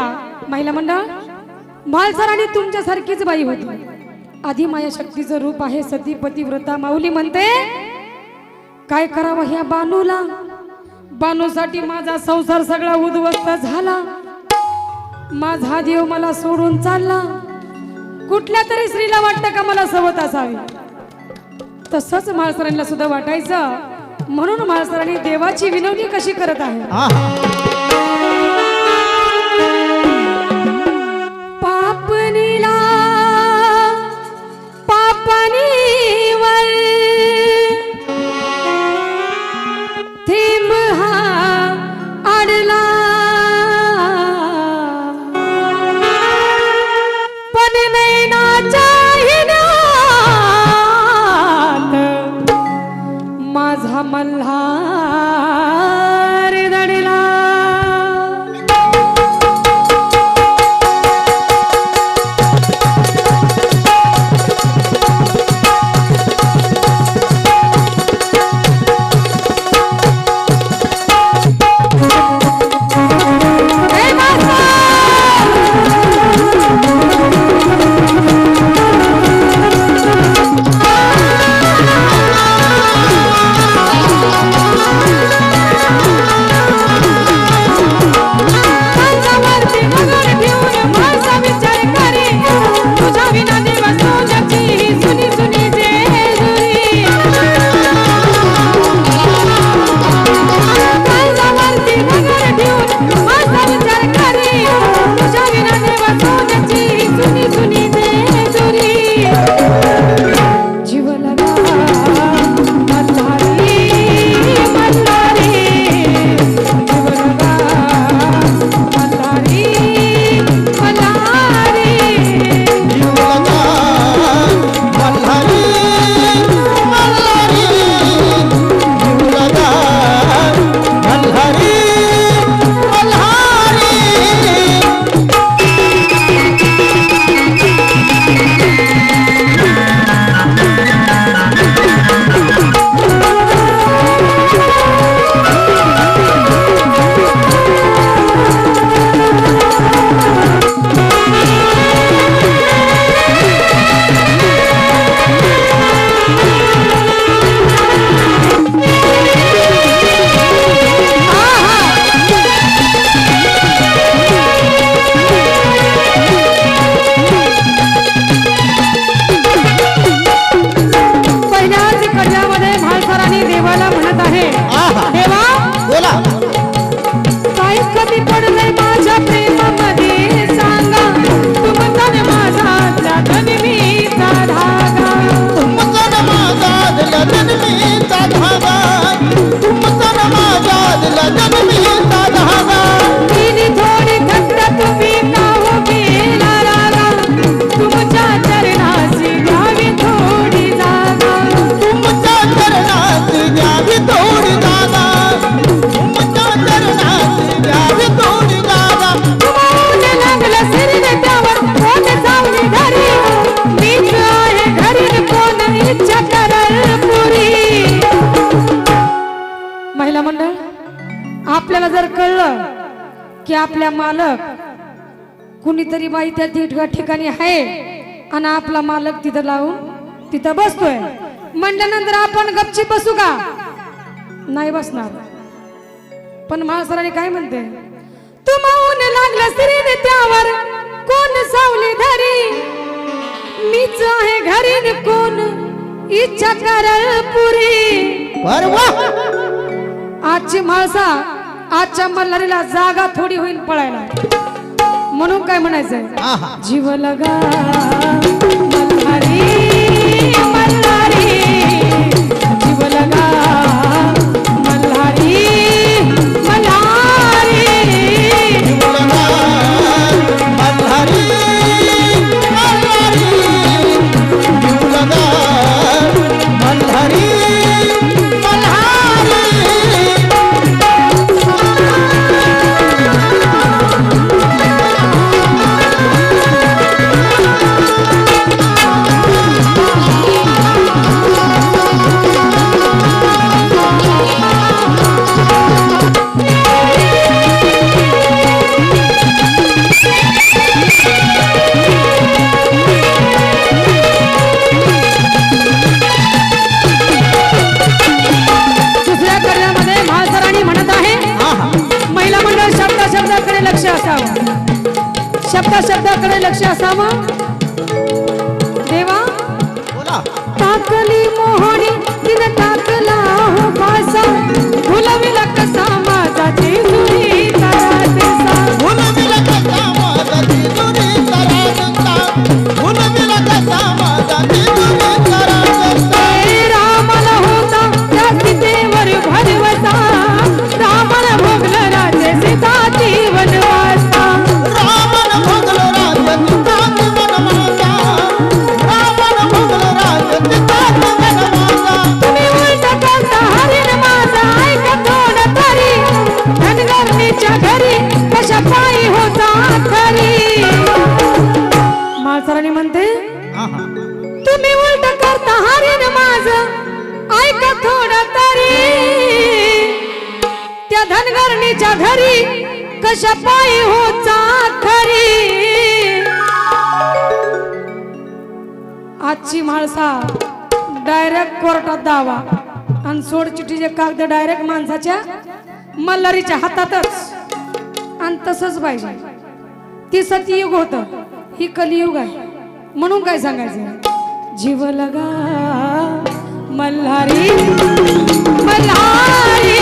मातंड महिला मंडळ मालसराणी तुमच्यासारखीच बाई होती. आधी माया शक्तीचं रूप आहे सती पतिव्रता माऊली म्हणते काय करावं ह्या बानूला? बानूसाठी माझा संसार सगळा उद्ध्वस्त झाला. माझा देव मला सोडून चालला. कुठल्या तरी स्त्रीला वाटतं का मला सवत असावी? तसंच माळसरांना सुद्धा वाटायचं. म्हणून माळसरांनी देवाची विनवणी कशी करत आहे? आहा. की आपल्या मालक कुणीतरी बाई त्या ठिक- ठिकाणी आहे आणि आपला मालक तिथं लावून तिथं बसतोय. म्हणल्यानंतर आपण गपची बसू का? नाही बसणार. पण महासराने काय म्हणते? तू माऊन लागला स्त्रीने त्यावर कोण सावली धरी? मीच आहे घरी न कोण? इच्छा करल पुरी. आजची म्हाळसा आजच्या मल्हारीला जागा थोडी होईल पळायला. म्हणून काय म्हणायचंय? आहा जीव लगा मल्हारी. शब्दा शब्दाकडे लक्ष असावं. देवा बोला. ताकली हो आजची माणसा डायरेक्ट कोर्टात दावा आणि सोडचिठीचे कागद डायरेक्ट माणसाच्या मल्हारीच्या हातातच. आणि तसंच पाहिजे. ती सतयुग होत. ही कलियुग आहे. म्हणून काय सांगायचं? जीव लगा मल्हारी. मल्हारी.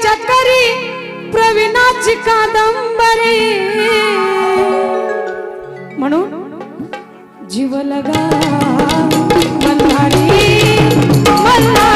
ಚಕರಿ ಪ್ರವೀಣಾಚಿ ಕಾದಂಬರಿ ಮನು ಜೀವಲಗ ಮಲ್ಲಾಡಿ ಮಲ್ಲಾ